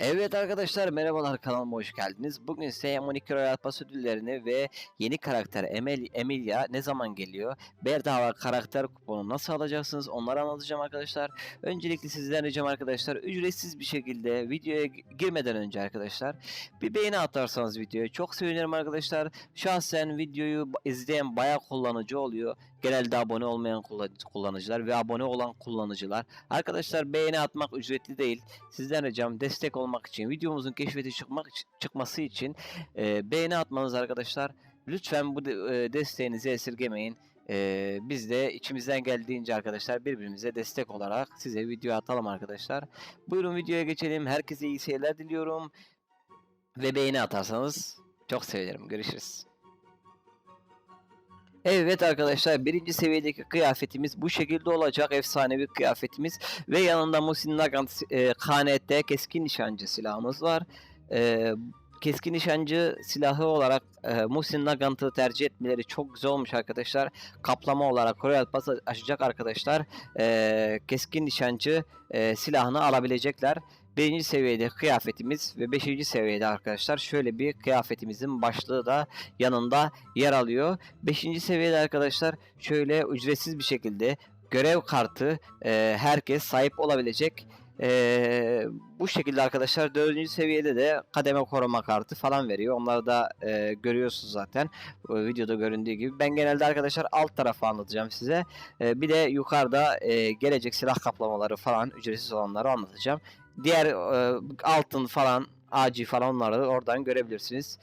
Evet arkadaşlar merhabalar kanalıma hoş geldiniz. Bugün size M12 Royal Pass ödüllerini ve yeni karakter Emel Emilia ne zaman geliyor? Bedava karakter kuponu nasıl alacaksınız onları anlatacağım arkadaşlar. Öncelikle sizden ricam arkadaşlar ücretsiz bir şekilde videoya gi- girmeden önce arkadaşlar bir beğeni atarsanız videoya çok sevinirim arkadaşlar. Şahsen videoyu izleyen bayağı kullanıcı oluyor. Genelde abone olmayan kullan- kullanıcılar ve abone olan kullanıcılar. Arkadaşlar beğeni atmak ücretli değil. Sizden ricam destek olmak için, videomuzun keşfete çıkmak çıkması için e, beğeni atmanız arkadaşlar. Lütfen bu e, desteğinizi esirgemeyin. E, biz de içimizden geldiğince arkadaşlar birbirimize destek olarak size video atalım arkadaşlar. Buyurun videoya geçelim. Herkese iyi seyirler diliyorum. Ve beğeni atarsanız çok sevinirim. Görüşürüz. Evet arkadaşlar birinci seviyedeki kıyafetimiz bu şekilde olacak efsanevi kıyafetimiz ve yanında Musin Nagant e, KNT keskin nişancı silahımız var. E, keskin nişancı silahı olarak e, Musin Nagant'ı tercih etmeleri çok güzel olmuş arkadaşlar. Kaplama olarak Royal Pass açacak arkadaşlar. E, keskin nişancı e, silahını alabilecekler. Birinci seviyede kıyafetimiz ve beşinci seviyede arkadaşlar şöyle bir kıyafetimizin başlığı da yanında yer alıyor. Beşinci seviyede arkadaşlar şöyle ücretsiz bir şekilde görev kartı e, herkes sahip olabilecek. E, bu şekilde arkadaşlar dördüncü seviyede de kademe koruma kartı falan veriyor. Onları da e, görüyorsunuz zaten e, videoda göründüğü gibi. Ben genelde arkadaşlar alt tarafı anlatacağım size. E, bir de yukarıda e, gelecek silah kaplamaları falan ücretsiz olanları anlatacağım. Diğer e, altın falan AC falan onları oradan görebilirsiniz.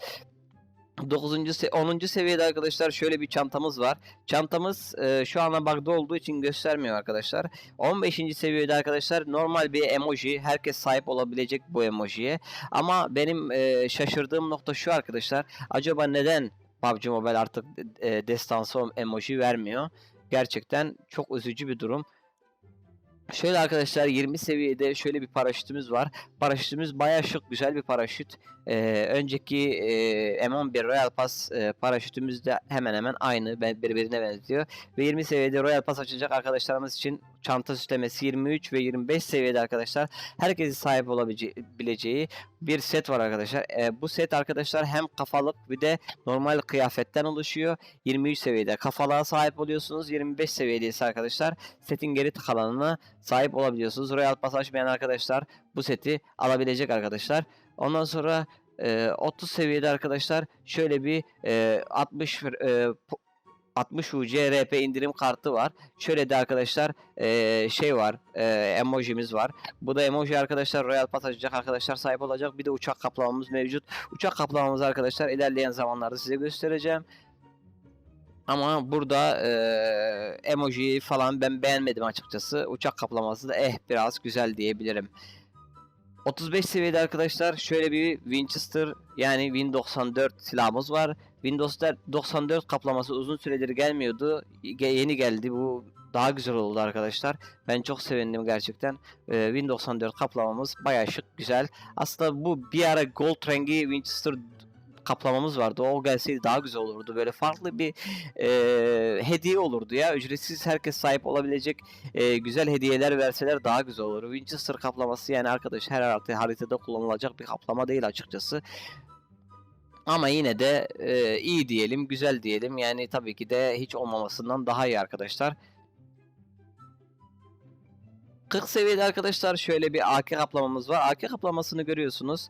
9. se 10. seviyede arkadaşlar şöyle bir çantamız var. Çantamız e, şu anda bug'da olduğu için göstermiyor arkadaşlar. 15. seviyede arkadaşlar normal bir emoji. Herkes sahip olabilecek bu emojiye. Ama benim e, şaşırdığım nokta şu arkadaşlar. Acaba neden PUBG Mobile artık e, destansı emoji vermiyor? Gerçekten çok üzücü bir durum. Şöyle arkadaşlar 20 seviyede şöyle bir paraşütümüz var. Paraşütümüz bayağı şık güzel bir paraşüt. Ee, önceki e, M11 Royal Pass e, paraşütümüz de hemen hemen aynı birbirine benziyor. Ve 20 seviyede Royal Pass açacak arkadaşlarımız için çanta süslemesi 23 ve 25 seviyede arkadaşlar herkesin sahip olabileceği bir set var arkadaşlar. Ee, bu set arkadaşlar hem kafalık bir de normal kıyafetten oluşuyor. 23 seviyede kafalığa sahip oluyorsunuz. 25 seviyede ise arkadaşlar setin geri kalanına sahip olabiliyorsunuz. Royal Pass açmayan arkadaşlar bu seti alabilecek arkadaşlar. Ondan sonra e, 30 seviyede arkadaşlar şöyle bir e, 60 e, po- 60 UC RP indirim kartı var. Şöyle de arkadaşlar e, şey var. E, emojimiz var. Bu da emoji arkadaşlar Royal Pass açacak arkadaşlar sahip olacak. Bir de uçak kaplamamız mevcut. Uçak kaplamamız arkadaşlar ilerleyen zamanlarda size göstereceğim. Ama burada e, emoji falan ben beğenmedim açıkçası. Uçak kaplaması da eh biraz güzel diyebilirim. 35 seviyede arkadaşlar şöyle bir Winchester yani Win 94 silahımız var. Windows 94 kaplaması uzun süredir gelmiyordu. Ge- Yeni geldi. Bu daha güzel oldu arkadaşlar. Ben çok sevindim gerçekten. Ee, Win 94 kaplamamız bayağı şık, güzel. Aslında bu bir ara Gold rengi Winchester kaplamamız vardı. O gelseydi daha güzel olurdu. Böyle farklı bir e, hediye olurdu ya. Ücretsiz herkes sahip olabilecek e, güzel hediyeler verseler daha güzel olur. Winchester kaplaması yani arkadaş her harita- haritada kullanılacak bir kaplama değil açıkçası. Ama yine de e, iyi diyelim, güzel diyelim. Yani tabii ki de hiç olmamasından daha iyi arkadaşlar. 40 seviyede arkadaşlar şöyle bir AK kaplamamız var. AK kaplamasını görüyorsunuz.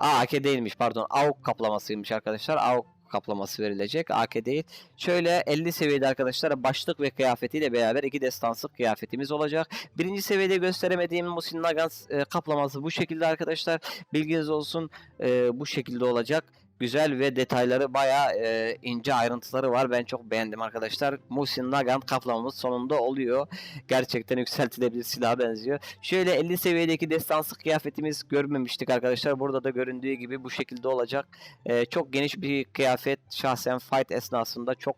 Aa, AK değilmiş pardon. AUK kaplamasıymış arkadaşlar. AUK kaplaması verilecek. AK değil. Şöyle 50 seviyede arkadaşlar başlık ve kıyafetiyle beraber iki destansı kıyafetimiz olacak. Birinci seviyede gösteremediğim Musin Nagant e, kaplaması bu şekilde arkadaşlar. Bilginiz olsun e, bu şekilde olacak. Güzel ve detayları bayağı e, ince ayrıntıları var. Ben çok beğendim arkadaşlar. Musin Nagant kaplamamız sonunda oluyor. Gerçekten yükseltilebilir silaha benziyor. Şöyle 50 seviyedeki destansı kıyafetimiz görmemiştik arkadaşlar. Burada da göründüğü gibi bu şekilde olacak. Ee, çok geniş bir kıyafet. Şahsen fight esnasında çok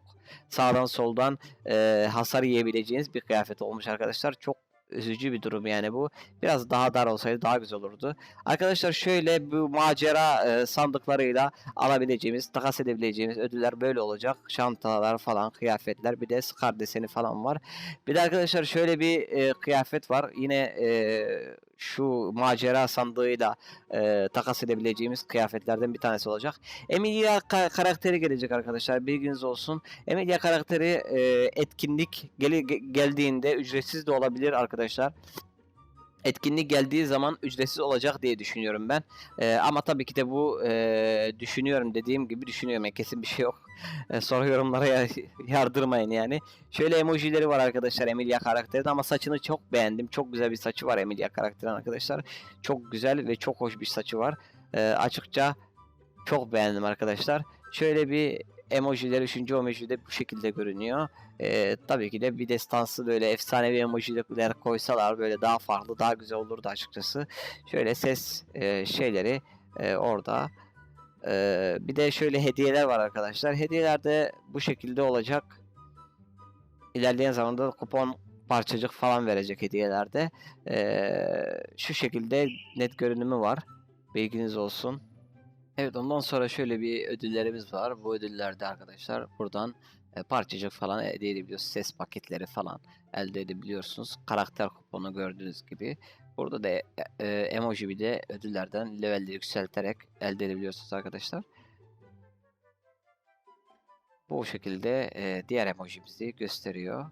sağdan soldan e, hasar yiyebileceğiniz bir kıyafet olmuş arkadaşlar. Çok üzücü bir durum yani bu. Biraz daha dar olsaydı daha güzel olurdu. Arkadaşlar şöyle bu macera e, sandıklarıyla alabileceğimiz, takas edebileceğimiz ödüller böyle olacak. Şantalar falan, kıyafetler bir de Scar deseni falan var. Bir de arkadaşlar şöyle bir e, kıyafet var. Yine e, şu macera sandığıyla e, takas edebileceğimiz kıyafetlerden bir tanesi olacak. Emilia ka- karakteri gelecek arkadaşlar. Bilginiz olsun. Emilia karakteri e, etkinlik geli- ge- geldiğinde ücretsiz de olabilir arkadaşlar. Etkinlik geldiği zaman ücretsiz olacak diye düşünüyorum ben. E, ama tabii ki de bu e, düşünüyorum dediğim gibi düşünüyorum. Yani kesin bir şey yok. E, sonra yorumlara ya- yardırmayın yani. Şöyle emojileri var arkadaşlar Emilia karakterinin ama saçını çok beğendim. Çok güzel bir saçı var Emilia karakterin arkadaşlar. Çok güzel ve çok hoş bir saçı var. E, açıkça çok beğendim arkadaşlar. Şöyle bir emojiler, üçüncü emoji de bu şekilde görünüyor. E, tabii ki de bir destansı böyle efsanevi emojiler koysalar böyle daha farklı, daha güzel olurdu açıkçası. Şöyle ses e, şeyleri e, orada. E, bir de şöyle hediyeler var arkadaşlar. Hediyeler de bu şekilde olacak. İlerleyen zamanda kupon parçacık falan verecek hediyelerde. Ee, şu şekilde net görünümü var. Bilginiz olsun. Evet ondan sonra şöyle bir ödüllerimiz var. Bu ödüllerde arkadaşlar buradan e, parçacık falan elde edebiliyorsunuz. Ses paketleri falan elde edebiliyorsunuz. Karakter kuponu gördüğünüz gibi. Burada da e, e, emoji bir de ödüllerden levelleri yükselterek elde edebiliyorsunuz arkadaşlar. Bu şekilde e, diğer emojimizi gösteriyor.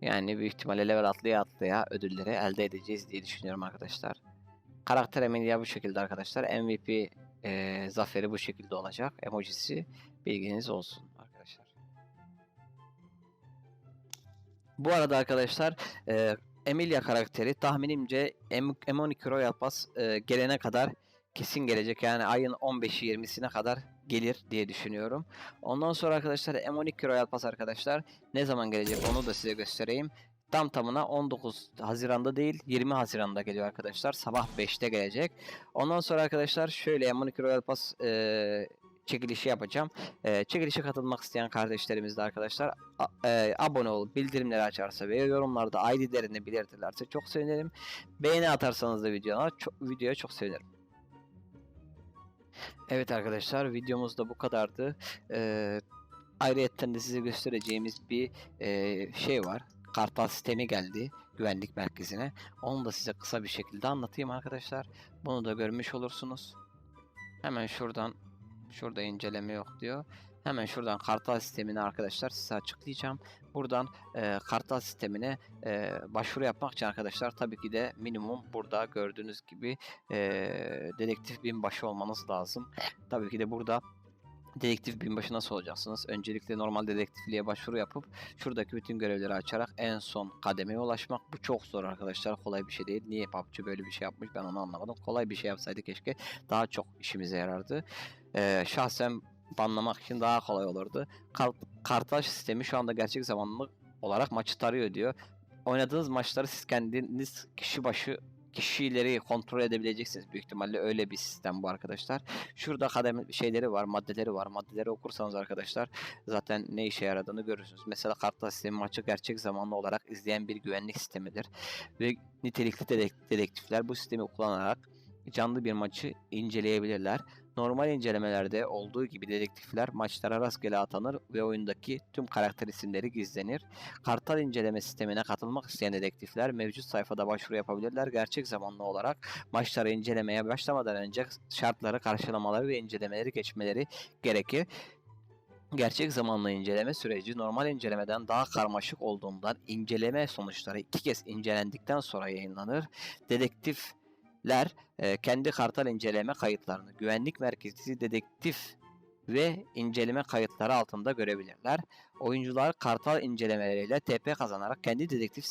Yani büyük ihtimalle level atlaya atlaya ödülleri elde edeceğiz diye düşünüyorum arkadaşlar. Karakter Emilia bu şekilde arkadaşlar. MVP e, zaferi bu şekilde olacak. Emojisi bilginiz olsun arkadaşlar. Bu arada arkadaşlar e, Emilia karakteri tahminimce M- M12 Royal Pass e, gelene kadar kesin gelecek. Yani ayın 15'i 20'sine kadar gelir diye düşünüyorum. Ondan sonra arkadaşlar M12 Royal Pass arkadaşlar ne zaman gelecek onu da size göstereyim. Tam tamına 19 Haziran'da değil 20 Haziran'da geliyor arkadaşlar. Sabah 5'te gelecek. Ondan sonra arkadaşlar şöyle M12 Royal Pass e, çekilişi yapacağım. E, çekilişe katılmak isteyen kardeşlerimiz de arkadaşlar a- e, abone olup bildirimleri açarsa ve yorumlarda ID'lerini belirtirlerse çok sevinirim. Beğeni atarsanız da videoya çok, videoya çok sevinirim. Evet arkadaşlar videomuz da bu kadardı. Ee, ayrıyetten de size göstereceğimiz bir e, şey var. Kartal sistemi geldi güvenlik merkezine. Onu da size kısa bir şekilde anlatayım arkadaşlar. Bunu da görmüş olursunuz. Hemen şuradan şurada inceleme yok diyor. Hemen şuradan kartal sistemini arkadaşlar size açıklayacağım. Buradan e, kartal sistemine e, başvuru yapmak için arkadaşlar tabii ki de minimum burada gördüğünüz gibi e, dedektif binbaşı olmanız lazım. Tabii ki de burada dedektif binbaşı nasıl olacaksınız? Öncelikle normal dedektifliğe başvuru yapıp şuradaki bütün görevleri açarak en son kademeye ulaşmak. Bu çok zor arkadaşlar. Kolay bir şey değil. Niye PUBG böyle bir şey yapmış ben onu anlamadım. Kolay bir şey yapsaydı keşke daha çok işimize yarardı. Ee, şahsen banlamak için daha kolay olurdu. Kart kartaj sistemi şu anda gerçek zamanlı olarak maçı tarıyor diyor. Oynadığınız maçları siz kendiniz kişi başı kişileri kontrol edebileceksiniz büyük ihtimalle öyle bir sistem bu arkadaşlar. Şurada kademe şeyleri var, maddeleri var. Maddeleri okursanız arkadaşlar zaten ne işe yaradığını görürsünüz. Mesela kartla sistemi maçı gerçek zamanlı olarak izleyen bir güvenlik sistemidir. Ve nitelikli dedek- dedektifler bu sistemi kullanarak canlı bir maçı inceleyebilirler. Normal incelemelerde olduğu gibi dedektifler maçlara rastgele atanır ve oyundaki tüm karakter isimleri gizlenir. Kartal inceleme sistemine katılmak isteyen dedektifler mevcut sayfada başvuru yapabilirler. Gerçek zamanlı olarak maçları incelemeye başlamadan önce şartları karşılamaları ve incelemeleri geçmeleri gerekir. Gerçek zamanlı inceleme süreci normal incelemeden daha karmaşık olduğundan inceleme sonuçları iki kez incelendikten sonra yayınlanır. Dedektifler e, kendi kartal inceleme kayıtlarını güvenlik merkezi dedektif ve inceleme kayıtları altında görebilirler. Oyuncular kartal incelemeleriyle TP kazanarak kendi dedektif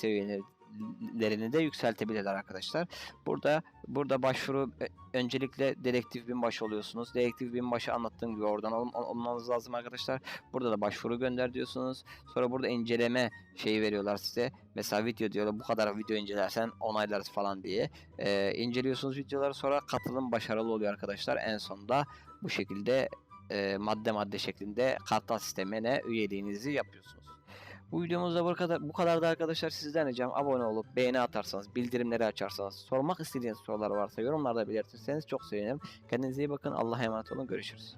seviyelerini de yükseltebilirler arkadaşlar. Burada burada başvuru e, öncelikle dedektif binbaşı oluyorsunuz. Dedektif binbaşı anlattığım gibi oradan ol- olmanız lazım arkadaşlar. Burada da başvuru gönder diyorsunuz. Sonra burada inceleme şeyi veriyorlar size. Mesela video diyorlar bu kadar video incelersen onaylarız falan diye. Ee, inceliyorsunuz videoları sonra katılım başarılı oluyor arkadaşlar. En sonunda bu şekilde e, madde madde şeklinde kartal sistemine üyeliğinizi yapıyorsunuz. Bu videomuzda bu kadar, bu kadar da arkadaşlar sizden ricam abone olup beğeni atarsanız, bildirimleri açarsanız, sormak istediğiniz sorular varsa yorumlarda belirtirseniz çok sevinirim. Kendinize iyi bakın. Allah'a emanet olun. Görüşürüz.